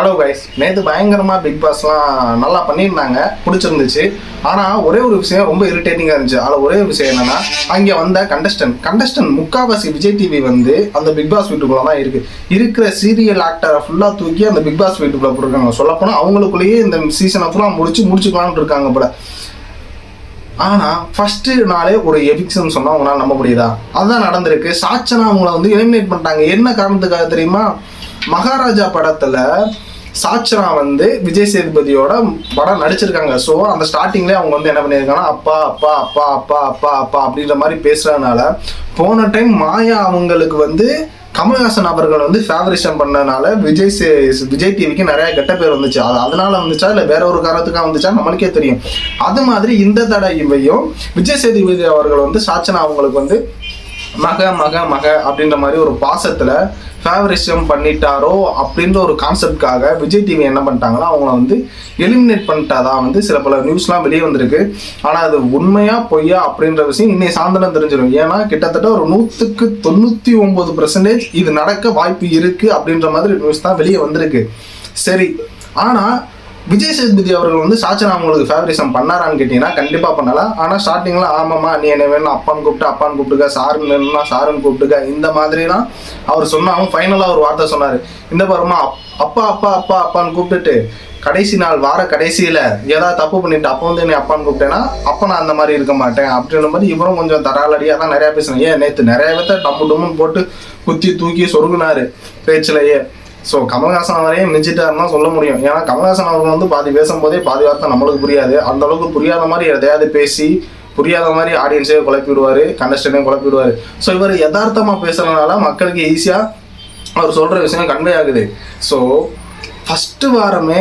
Hello guys நேற்று பயங்கரமாக big பாஸ்லாம் நல்லா பண்ணியிருந்தாங்க. பிடிச்சிருந்துச்சு. ஆனால் ஒரே ஒரு விஷயம் ரொம்ப இரிட்டேட்டிங்காக இருந்துச்சு. அதில் ஒரே ஒரு விஷயம் என்னன்னா அங்கே வந்த கண்டஸ்டன் கண்டஸ்டன் முக்காவாசி விஜய் டிவி வந்து அந்த பிக் பாஸ் வீட்டுக்குள்ளே தான் இருக்குது இருக்கிற சீரியல் ஆக்டரை ஃபுல்லாக தூக்கி அந்த பிக் பாஸ் வீட்டுக்குள்ளே போட்டிருக்காங்க. சொல்லப்போனால் அவங்களுக்குள்ளேயே இந்த சீசனை ஃபுல்லாக முடிச்சு முடிச்சுக்கலாம்னு இருக்காங்க போல. ஆனால் ஃபஸ்ட்டு நாளே ஒரு எபிக்ஸ்னு சொன்னால் அவங்களால நம்ப முடியுதா? அதுதான் நடந்திருக்கு. சாச்சனா அவங்கள வந்து எலிமினேட் பண்ணிட்டாங்க. என்ன காரணத்துக்காக தெரியுமா? மகாராஜா படத்தில் சாச்சரா வந்து விஜய் சேதுபதியோட படம் நடிச்சிருக்காங்க. ஸோ அந்த ஸ்டார்டிங்லேயே அவங்க வந்து என்ன பண்ணியிருக்காங்கன்னா அப்பா அப்பா அப்பா அப்பா அப்பா அப்பா அப்படின்ற மாதிரி பேசுறதுனால போன டைம் மாயா அவங்களுக்கு வந்து கமல்ஹாசன் அவர்கள் வந்து ஃபேவரிசம் பண்ணனால விஜய் சே- விஜய் டிவிக்கு நிறைய கெட்ட பேர் வந்துச்சு. அது அதனால வந்துச்சா இல்லை வேற ஒரு காரணத்துக்காக வந்துச்சா நம்மளுக்கே தெரியும். அது மாதிரி இந்த தடவையும் விஜய் சேதுபதி அவர்கள் வந்து சாச்சனா அவங்களுக்கு வந்து மக மக மக அப்படின்ற மாதிரி ஒரு பாசத்துல ஃபேவரிசம் பண்ணிட்டாரோ அப்படின்ற ஒரு கான்செப்ட்காக விஜய் டிவி என்ன பண்ணிட்டாங்கன்னா அவங்கள வந்து எலிமினேட் பண்ணிட்டாதான் வந்து சில பல நியூஸ்லாம் வெளியே வந்திருக்கு. ஆனால் அது உண்மையா பொய்யா அப்படின்ற விஷயம் இன்னைக்கு சாயந்தரம் தெரிஞ்சிடும். ஏன்னா கிட்டத்தட்ட ஒரு நூற்றுக்கு தொண்ணூற்றி ஒம்பது பர்சன்டேஜ் இது நடக்க வாய்ப்பு இருக்குது அப்படின்ற மாதிரி நியூஸ் தான் வெளியே வந்திருக்கு. சரி. ஆனால் விஜய் சேதுபதி அவர்கள் வந்து சாச்சனா அவங்களுக்கு ஃபேவரிசம் பண்ணாரான்னு கேட்டீங்கன்னா கண்டிப்பாக பண்ணலாம். ஆனால் ஸ்டார்டிங்கில் ஆமாம்மா நீ என்ன வேணும் அப்பான்னு கூப்பிட்டு அப்பான்னு கூப்பிட்டுக்க சாருன்னு வேணும்னா சாருன்னு கூப்பிட்டுக்க இந்த மாதிரிலாம் அவர் சொன்னாலும் ஃபைனலாக ஒரு வார்த்தை சொன்னார். இந்த பாருமா அப்பா அப்பா அப்பா அப்பான்னு கூப்பிட்டுட்டு கடைசி நாள் வார கடைசியில் ஏதாவது தப்பு பண்ணிட்டு அப்போ வந்து நீ அப்பான்னு கூப்பிட்டேன்னா அப்போ நான் அந்த மாதிரி இருக்க மாட்டேன் அப்படின்ற மாதிரி இவரும் கொஞ்சம் தராலடியாக தான் நிறையா பேசுனேன் ஏன் நேற்று நிறைய பேர்த்த டம்மு டம்முன்னு போட்டு குத்தி தூக்கி சொருகுனாரு பேச்சிலேயே. ஸோ கமல்ஹாசன் அவரையும் மிஞ்சிட்டாருன்னு சொல்ல முடியும். ஏன்னா கமல்ஹாசன் அவர்கள் வந்து பாதி பேசும்போதே பாதி வார்த்தை நம்மளுக்கு புரியாது. அந்த அளவுக்கு புரியாத மாதிரி எதையாவது பேசி புரியாத மாதிரி ஆடியன்ஸே குழப்பி விடுவாரு கண்டஸ்டன்டையும் குழப்பி ஸோ இவர் யதார்த்தமாக பேசுகிறதுனால மக்களுக்கு ஈஸியாக அவர் சொல்கிற விஷயம் கன்வே ஆகுது. ஸோ ஃபஸ்ட்டு வாரமே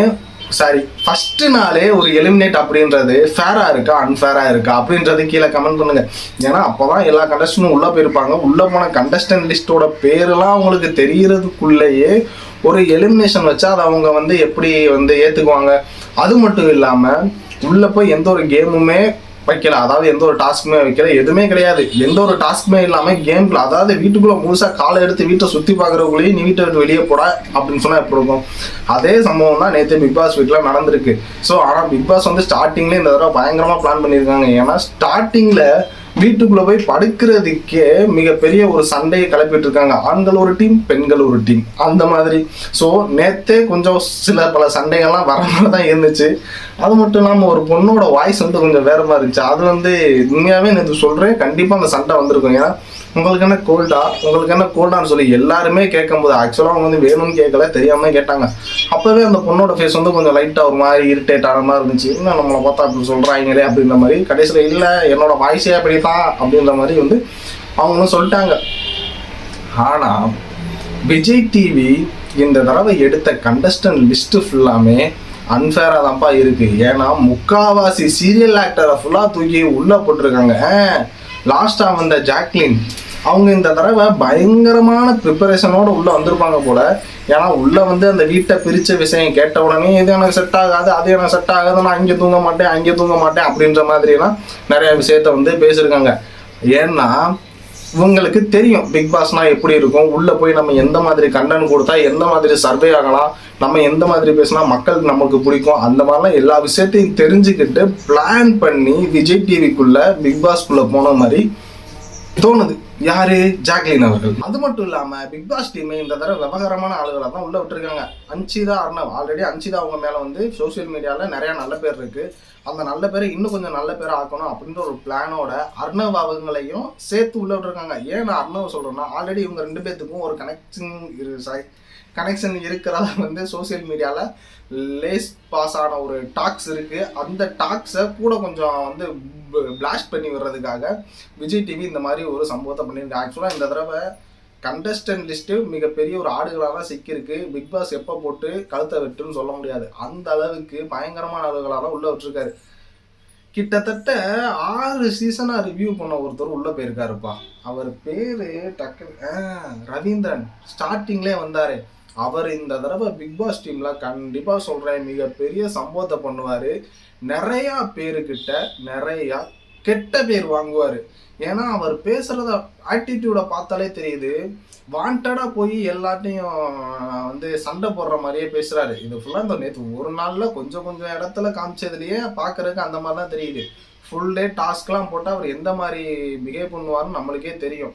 சாரி ஃபர்ஸ்ட் நாளே ஒரு எலிமினேட் அப்படின்றது ஃபேரா இருக்கா அன்ஃபேரா இருக்கா அப்படின்றது கீழே கமெண்ட் பண்ணுங்க. ஏன்னா அப்போதான் எல்லா கண்டஸ்டனும் உள்ள போயிருப்பாங்க. உள்ள போன கண்டஸ்டன்ட் லிஸ்டோட பேரெல்லாம் அவங்களுக்கு தெரியறதுக்குள்ளேயே ஒரு எலிமினேஷன் வச்சா அதை அவங்க வந்து எப்படி வந்து ஏத்துக்குவாங்க? அது மட்டும் இல்லாம உள்ள போய் எந்த ஒரு கேமுமே வைக்கல. அதாவது எந்த ஒரு டாஸ்க்குமே வைக்கல. எதுவுமே கிடையாது. எந்த ஒரு டாஸ்க்குமே இல்லாமல் கேம்ல அதாவது வீட்டுக்குள்ள முழுசாக காலை எடுத்து வீட்டை சுற்றி பார்க்குறவங்களையும் நீ வீட்டை விட்டு வெளியே போட அப்படின்னு சொன்னால் எப்படி இருக்கும்? அதே சம்பவம் தான் நேற்று பிக் பாஸ் வீட்டில் நடந்திருக்கு. ஸோ ஆனால் பிக் பாஸ் வந்து ஸ்டார்டிங்லேயே இந்த தடவை பயங்கரமாக பிளான் பண்ணியிருக்காங்க ஏன்னா ஸ்டார்டிங்கில் வீட்டுக்குள்ளே போய் படுக்கிறதுக்கே மிகப்பெரிய ஒரு சண்டையை கிளப்பிட்டு இருக்காங்க. ஆண்கள் ஒரு டீம் பெண்கள் ஒரு டீம் அந்த மாதிரி. ஸோ நேற்றே கொஞ்சம் சில பல சண்டைகள்லாம் வர மாதிரி தான் இருந்துச்சு. அது மட்டும் இல்லாமல் ஒரு பொண்ணோட வாய்ஸ் வந்து கொஞ்சம் வேற மாதிரி இருந்துச்சு. அது வந்து உண்மையாகவே நேற்று சொல்கிறேன் கண்டிப்பாக அந்த சண்டை வந்திருக்கும். ஏன்னா உங்களுக்கு என்ன கோல்டா உங்களுக்கு என்ன கோல்டான்னு சொல்லி எல்லாருமே கேட்கும்போது ஆக்சுவலாக அவங்க வந்து வேணும்னு கேட்கல தெரியாமல் கேட்டாங்க. அப்போவே அந்த பொண்ணோட ஃபேஸ் வந்து கொஞ்சம் லைட்டாக ஒரு மாதிரி இரிட்டேட் ஆன மாதிரி இருந்துச்சு. என்ன நம்மளை பார்த்தா அப்படி சொல்கிறாங்களே அப்படின்ற மாதிரி. கடைசியில் இல்லை என்னோட வாய்ஸே அப்படி தான் அப்படின்ற மாதிரி வந்து அவங்களும் சொல்லிட்டாங்க. ஆனால் விஜய் டிவி இந்த தடவை எடுத்த கண்டஸ்டன்ட் லிஸ்ட்டு ஃபுல்லாமே அன்ஃபேராக தான்ப்பா இருக்கு. ஏன்னா முக்காவாசி சீரியல் ஆக்டரை ஃபுல்லாக தூக்கி உள்ளே போட்டிருக்காங்க. லாஸ்ட்டாக வந்த ஜாக்லின் அவங்க இந்த தடவை பயங்கரமான ப்ரிப்பரேஷனோடு உள்ளே வந்திருப்பாங்க போல. ஏன்னா உள்ளே வந்து அந்த வீட்டை பிரித்த விஷயம் கேட்ட உடனே இது எனக்கு செட் ஆகாது அது எனக்கு செட் ஆகாது நான் அங்கே தூங்க மாட்டேன் அங்கே தூங்க மாட்டேன் அப்படின்ற மாதிரிலாம் நிறைய விஷயத்த வந்து பேசியிருக்காங்க. ஏன்னா இவங்களுக்கு தெரியும் பிக் பாஸ்னா எப்படி இருக்கும்? உள்ள போய் நம்ம எந்த மாதிரி கண்டென்ட் கொடுத்தா எந்த மாதிரி சர்வே ஆகலாம்? நம்ம எந்த மாதிரி பேசினா மக்களுக்கு நமக்கு பிடிக்கும்? அந்த மாதிரிலாம் எல்லா விஷயத்தையும் தெரிஞ்சுக்கிட்டு பிளான் பண்ணி விஜய் டிவிக்குள்ள பிக் பாஸ்க்குள்ள போன மாதிரி தோணுது. யாரு? ஜாக்லின் அவர்கள். அது மட்டும் இல்லாம பிக் பாஸ் டீம் இந்த தடவை விவகாரமான ஆளுகளை தான் உள்ள விட்டுருக்காங்க. அன்சிதா அர்ணவ். ஆல்ரெடி அன்சிதா அவங்க மேல வந்து சோஷியல் மீடியால நிறைய நல்ல பேர் இருக்கு. அந்த நல்ல பேரை இன்னும் கொஞ்சம் நல்ல பேரை ஆக்கணும் அப்படின்ற ஒரு பிளானோட அர்ணவ் அவங்களையும் சேர்த்து உள்ள விட்டுருக்காங்க. ஏன் நான் அர்ணவ் சொல்கிறேன்னா ஆல்ரெடி இவங்க ரெண்டு பேர்த்துக்கும் ஒரு கனெக்ஷன் இரு சாரி கனெக்ஷன் இருக்கிறதா வந்து சோஷியல் மீடியாவில் லேஸ் பாஸ் ஆன ஒரு டாக்ஸ் இருக்குது அந்த டாக்ஸை கூட கொஞ்சம் வந்து பிளாஸ்ட் பண்ணி விடுறதுக்காக விஜய் டிவி இந்த மாதிரி ஒரு சம்பவத்தை பண்ணியிருக்காங்க. ஆக்சுவலாக இந்த தடவை கண்டஸ்டன்ட் லிஸ்ட்டு மிகப்பெரிய ஒரு ஆடுகளாக தான் சிக்கியிருக்கு. பிக் பாஸ் எப்போ போட்டு கழுத்தை வெட்டுன்னு சொல்ல முடியாது. அந்த அளவுக்கு பயங்கரமான ஆடுகளாக தான் உள்ள விட்டுருக்காரு. கிட்டத்தட்ட ஆறு சீசனாக ரிவ்யூ பண்ண ஒருத்தர் உள்ளே போயிருக்காருப்பா. அவர் பேர் டக்கு ரவீந்திரன். ஸ்டார்டிங்லே வந்தார். அவர் இந்த தடவை பிக் பாஸ் கண்டிப்பாக கண்டிப்பா மிகப்பெரிய சம்பவத்தை பண்ணுவார். நிறையா பேருக்கிட்ட நிறையா கெட்ட பேர் வாங்குவார். ஏன்னா அவர் பேசுகிறத ஆட்டிடியூடை பார்த்தாலே தெரியுது. வாண்டடாக போய் எல்லாத்தையும் வந்து சண்டை போடுற மாதிரியே பேசுகிறாரு இது ஃபுல்லாக இந்த நேற்று ஒரு நாளில் கொஞ்சம் கொஞ்சம் இடத்துல காமிச்சதுலேயே பார்க்குறதுக்கு அந்த மாதிரி தான் தெரியுது. ஃபுல் டே டாஸ்க்லாம் போட்டால் அவர் எந்த மாதிரி பிஹேவ் பண்ணுவாருன்னு நம்மளுக்கே தெரியும்.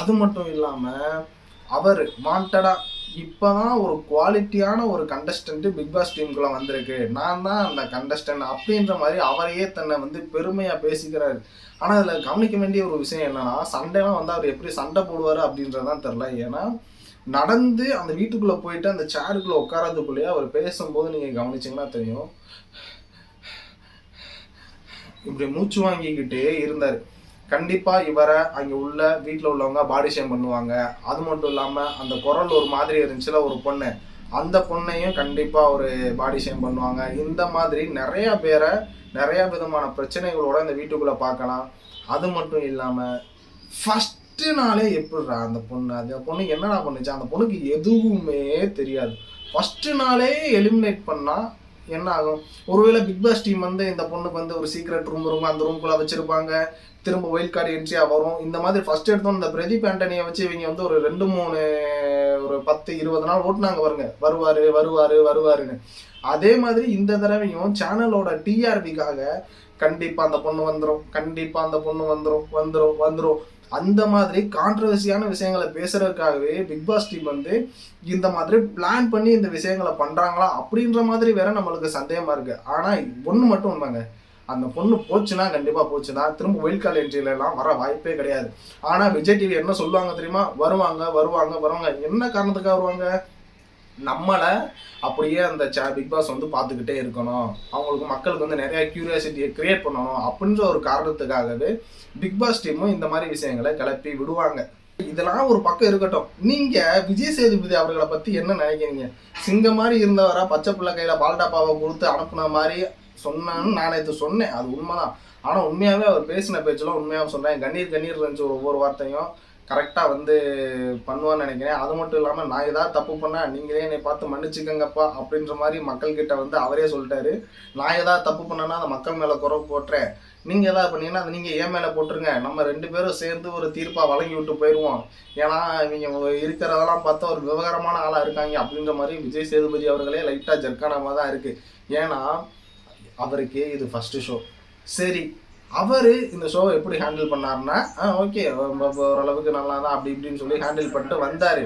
அது மட்டும் இல்லாமல் அவர் வாண்டடாக இப்போ தான் ஒரு குவாலிட்டியான ஒரு கண்டஸ்டன்ட் பிக் பாஸ் டீமுக்குள்ள வந்திருக்கு. நான் தான் அந்த கண்டஸ்டன்ட் அப்படின்ற மாதிரி அவரையே தன்னை வந்து பெருமையா பேசிக்கிறாரு. ஆனால் அதில் கவனிக்க வேண்டிய ஒரு விஷயம் என்னன்னா சண்டைலாம் வந்து அவர் எப்படி சண்டை போடுவார் அப்படின்றதான் தெரில ஏன்னா நடந்து அந்த வீட்டுக்குள்ளே போயிட்டு அந்த சேருக்குள்ளே உட்காரதுக்குள்ளேயே அவர் பேசும்போது நீங்கள் கவனிச்சிங்கன்னா தெரியும். இப்படி மூச்சு வாங்கிக்கிட்டே இருந்தார். கண்டிப்பாக இவரை அங்கே உள்ள வீட்டில் உள்ளவங்க பாடி ஷேம் பண்ணுவாங்க. அது மட்டும் இல்லாமல் அந்த குரல் ஒரு மாதிரி இருந்துச்சுல ஒரு பொண்ணு. அந்த பொண்ணையும் கண்டிப்பாக ஒரு பாடி ஷேம் பண்ணுவாங்க. இந்த மாதிரி நிறைய பேரை நிறைய விதமான பிரச்சனைகளோட இந்த வீட்டுக்குள்ளே பார்க்கலாம். அது மட்டும் இல்லாமல் ஃபஸ்ட்டு நாளே எப்படிடா அந்த பொண்ணு? அந்த பொண்ணு என்னடா பண்ணுச்சு? அந்த பொண்ணுக்கு எதுவுமே தெரியாது. ஃபஸ்ட்டு நாளே எலிமினேட் பண்ணால் என்ன ஆகும் ஒருவேளை பிக் பாஸ் டீம் வந்து இந்த பொண்ணுக்கு வந்து ஒரு சீக்ரெட் ரூம் இருக்கும் அந்த ரூம்குள்ள வச்சிருப்பாங்க. திரும்ப ஒயில் கார்டு என்ட்ரியாக வரும். இந்த மாதிரி ஃபர்ஸ்ட் எடுத்தோம் இந்த பிரதீப் ஆண்டனியை வச்சு இவங்க வந்து ஒரு ரெண்டு மூணு ஒரு பத்து இருபது நாள் ஓட்டுனாங்க பாருங்க. வருவார் வருவார் வருவாருன்னு. அதே மாதிரி இந்த தடவையும் சேனலோட டிஆர்பிக்காக கண்டிப்பாக அந்த பொண்ணு வந்துடும் கண்டிப்பாக அந்த பொண்ணு வந்துடும் வந்துடும் வந்துடும் அந்த மாதிரி கான்ட்ரவர்சியான விஷயங்களை பேசுறதுக்காகவே பிக் பாஸ் டீம் வந்து இந்த மாதிரி பிளான் பண்ணி இந்த விஷயங்களை பண்றாங்களா அப்படின்ற மாதிரி வேற நம்மளுக்கு சந்தேகமா இருக்கு. ஆனா ஒன்று மட்டும் உண்மைங்க. அந்த பொண்ணு போச்சுன்னா கண்டிப்பா போச்சுன்னா திரும்ப ஒயில் கால் என்ட்ரியில எல்லாம் வர வாய்ப்பே கிடையாது. ஆனா விஜய் டிவி என்ன சொல்லுவாங்க தெரியுமா? வருவாங்க வருவாங்க வருவாங்க. என்ன காரணத்துக்காக வருவாங்க? நம்மளை அப்படியே அந்த சே பிக் பாஸ் வந்து பார்த்துக்கிட்டே இருக்கணும். அவங்களுக்கு மக்களுக்கு வந்து நிறைய கியூரியாசிட்டியை கிரியேட் பண்ணணும் அப்படின்ற ஒரு காரணத்துக்காகவே பிக் பாஸ் டீமும் இந்த மாதிரி விஷயங்களை கிளப்பி விடுவாங்க. இதெல்லாம் ஒரு பக்கம் இருக்கட்டும். நீங்க விஜய் சேதுபதி அவர்களை பத்தி என்ன நினைக்கிறீங்க? சிங்கம் மாதிரி இருந்தவரா பச்சை பிள்ளை கையில பால்டாப்பாவை கொடுத்து அனுப்புன மாதிரி சொன்னான்னு நான் இது சொன்னேன். அது உண்மைதான். ஆனா உண்மையாவே அவர் பேசின பேச்செல்லாம் உண்மையாக சொன்னேன். கண்ணீர் கண்ணீர் இருந்துச்சு ஒவ்வொரு வார்த்தையும். கரெக்டாக வந்து பண்ணுவான்னு நினைக்கிறேன். அது மட்டும் இல்லாமல் நான் ஏதாவது தப்பு பண்ணால் நீங்களே என்னை பார்த்து மன்னிச்சுக்கங்கப்பா அப்படின்ற மாதிரி மக்கள்கிட்ட வந்து அவரே சொல்லிட்டாரு. நான் ஏதாவது தப்பு பண்ணேன்னா அந்த மக்கள் மேலே குறவு போட்டுறேன். நீங்கள் ஏதாவது பண்ணீங்கன்னா அதை நீங்கள் ஏன் மேலே போட்டுருங்க. நம்ம ரெண்டு பேரும் சேர்ந்து ஒரு தீர்ப்பாக வழங்கி விட்டு போயிடுவோம் ஏன்னா இவங்க இருக்கிறதெல்லாம் பார்த்தா ஒரு விவகாரமான ஆளாக இருக்காங்க அப்படின்ற மாதிரி விஜய் சேதுபதி அவர்களே லைட்டாக ஜர்க்கானமாக தான் இருக்குது ஏன்னா அவருக்கு இது ஃபஸ்ட்டு ஷோ சரி அவர் இந்த ஷோவை எப்படி ஹேண்டில் பண்ணாருன்னா ஓகே ஓரளவுக்கு நல்லா தான் அப்படி இப்படின்னு சொல்லி ஹேண்டில் பண்ணிட்டு வந்தார்.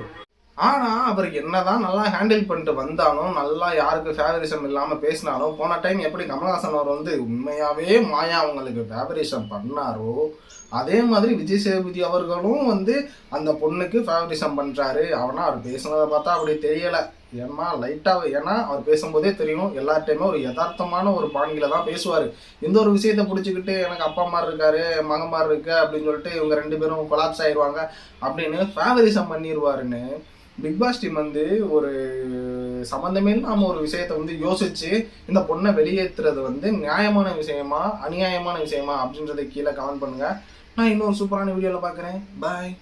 ஆனால் அவருக்கு என்னதான் நல்லா ஹேண்டில் பண்ணிட்டு வந்தாலும் நல்லா யாருக்கு ஃபேவரிசம் இல்லாமல் பேசினாலும் போன டைம் எப்படி கமல்ஹாசன் அவர் வந்து உண்மையாகவே மாயா அவங்களுக்கு ஃபேவரிசம் பண்ணாரோ அதே மாதிரி விஜய் சேதுபதி அவர்களும் வந்து அந்த பொண்ணுக்கு ஃபேவரிசம் பண்ணுறாரு அவனா அவர் பேசுனதை பார்த்தா அப்படி தெரியலை. ஏன்னா லைட்டாக ஏன்னா அவர் பேசும்போதே தெரியும். எல்லார்ட்டையுமே ஒரு யதார்த்தமான ஒரு பாணியில் தான் பேசுவார். எந்த ஒரு விஷயத்தை பிடிச்சிக்கிட்டு எனக்கு அப்பா மாதிரி இருக்காரு மகன் மாதிரி இருக்கு அப்படின்னு சொல்லிட்டு இவங்க ரெண்டு பேரும் கொலாப்ஸ் ஆயிடுவாங்க அப்படின்னு ஃபேவரிசம் பண்ணிடுவாருன்னு பிக் பாஸ் டீம் வந்து ஒரு சம்மந்தமே இல்லாம ஒரு விஷயத்த வந்து யோசிச்சு இந்த பொண்ணை வெளியேற்றுறது வந்து நியாயமான விஷயமா அநியாயமான விஷயமா அப்படின்றத கீழே கமெண்ட் பண்ணுங்க. நான் இன்னொரு சூப்பரான வீடியோவில் பார்க்குறேன். பாய்